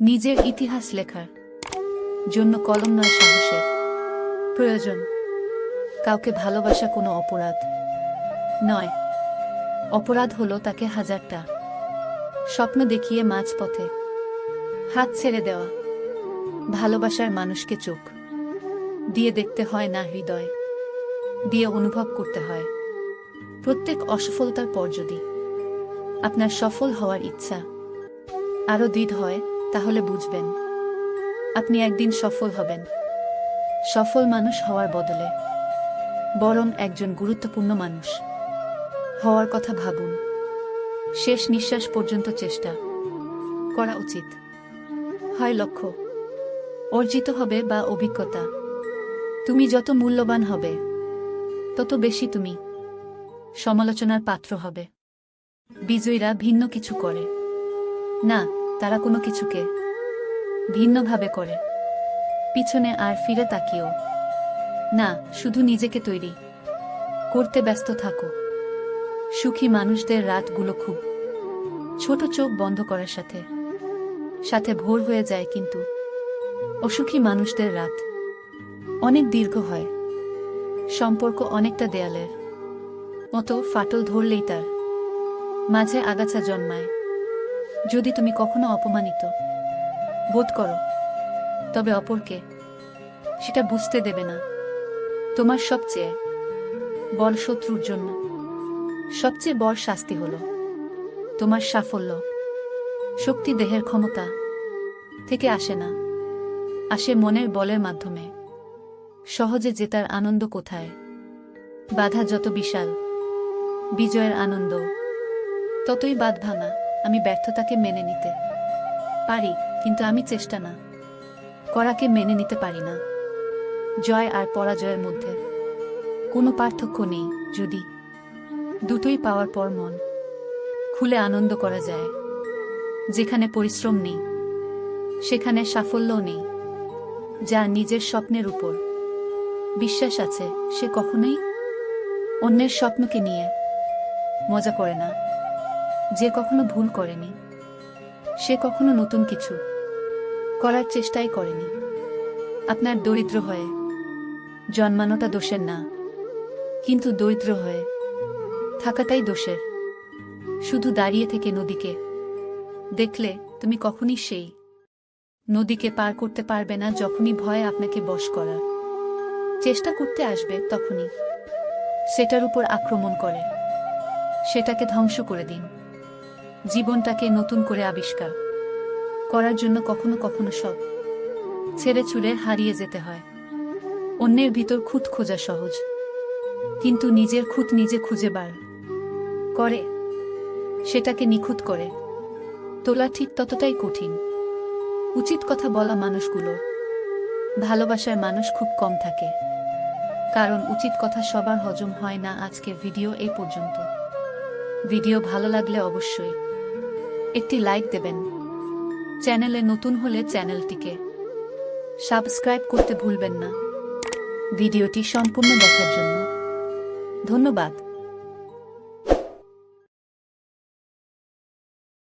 নিজের ইতিহাস লেখার জন্য কলম নয় সাহসের প্রয়োজন, কাউকে ভালোবাসা কোনো অপরাধ নয়। অপরাধ হলো তাকে হাজারটা স্বপ্ন দেখিয়ে মাঝপথে হাত ছেড়ে দেওয়া। ভালোবাসার মানুষকে চোখ দিয়ে দেখতে হয় না হৃদয়, দিয়ে অনুভব করতে হয়। প্রত্যেক অসফলতার পর যদি আপনার সফল হওয়ার ইচ্ছা আরও দৃঢ় হয় তাহলে বুঝবেন, আপনি একদিন সফল হবেন। সফল মানুষ হওয়ার বদলে, বরং একজন গুরুত্বপূর্ণ মানুষ। হওয়ার কথা ভাবুন। শেষ নিঃশ্বাস পর্যন্ত চেষ্টা করা উচিত। হয় লক্ষ্য, অর্জিত হবে বা অভিজ্ঞতা। তুমি যত মূল্যবান হবে, তত বেশি তুমি সমালোচনার পাত্র হবে। বিজয়ীরা ভিন্ন কিছু করে। না তারা কোনো কিছুকে ভিন্নভাবে করে। পিছনে আর ফিরে তাকিও না, শুধু নিজেকে তৈরি। করতে ব্যস্ত থাকো। সুখী মানুষদের রাতগুলো খুব ছোট চোখ বন্ধ করার সাথে সাথে ভোর হয়ে যায় কিন্তু অসুখী মানুষদের রাত অনেক দীর্ঘ হয়। সম্পর্ক অনেকটা দেয়ালের মতো ফাটল ধরলেই তার মাঝে আগাছা জন্মায়। যদি তুমি কখনো অপমানিত, বোধ করো, তবে অপরকে সেটা বুঝতে দেবে না। তোমার সবচেয়ে বড় শত্রুর জন্য সবচেয়ে বড় শাস্তি হলো তোমার সাফল্য। শক্তি দেহের ক্ষমতা থেকে আসে না, আসে মনের বলের মাধ্যমে। সহজে জেতার আনন্দ কোথায়? বাধা যত বিশাল, বিজয়ের আনন্দ, ততই বাদ ভাঙা আমি ব্যর্থতাকে মেনে নিতে। পারি, কিন্তু আমি চেষ্টা না। করাকে মেনে নিতে পারি না। জয় আর পরাজয়ের মধ্যে। কোনো পার্থক্য নেই, যদি দুটোই পাওয়ার পর মন খুলে আনন্দ করা যায়। যেখানে পরিশ্রম নেই, সেখানে সাফল্য নেই। যা নিজের স্বপ্নের উপর। বিশ্বাস আছে, সে কখনোই অন্যের স্বপ্নকে নিয়ে মজা করে না। যে কখনো ভুল করেনি। সে কখনো নতুন কিছু করার চেষ্টাই করেনি। আপনার দরিদ্র হয়ে জন্মানোটা দোষের না। কিন্তু দরিদ্র হয়ে থাকাটাই দোষের। শুধু দাঁড়িয়ে থেকে নদীকে দেখলে তুমি কখনই সেই নদীকে পার করতে পারবে না, যখনই ভয় আপনাকে বশ করার। চেষ্টা করতে আসবে তখনই। সেটার উপর আক্রমণ করে। সেটাকে ধ্বংস করে দিন। জীবনটাকে নতুন করে আবিষ্কার। করার জন্য কখনো কখনো সব। ছেড়ে ছুড়ে হারিয়ে যেতে হয়। অন্যের ভিতর খুঁত খোঁজা সহজ। কিন্তু নিজের খুঁত নিজে খুঁজে বার। করে। সেটাকে নিখুঁত করে। তোলা ঠিক ততটাই কঠিন। উচিত কথা বলা মানুষগুলো। ভালোবাসার মানুষ খুব কম থাকে। কারণ উচিত কথা সবার হজম হয় না আজকের ভিডিও এই পর্যন্ত। ভিডিও ভালো লাগলে অবশ্যই একটি লাইক দেবেন। চ্যানেলে নতুন হলে চ্যানেলটিকে সাবস্ক্রাইব করতে ভুলবেন না। ভিডিওটি সম্পূর্ণ দেখার জন্য। ধন্যবাদ।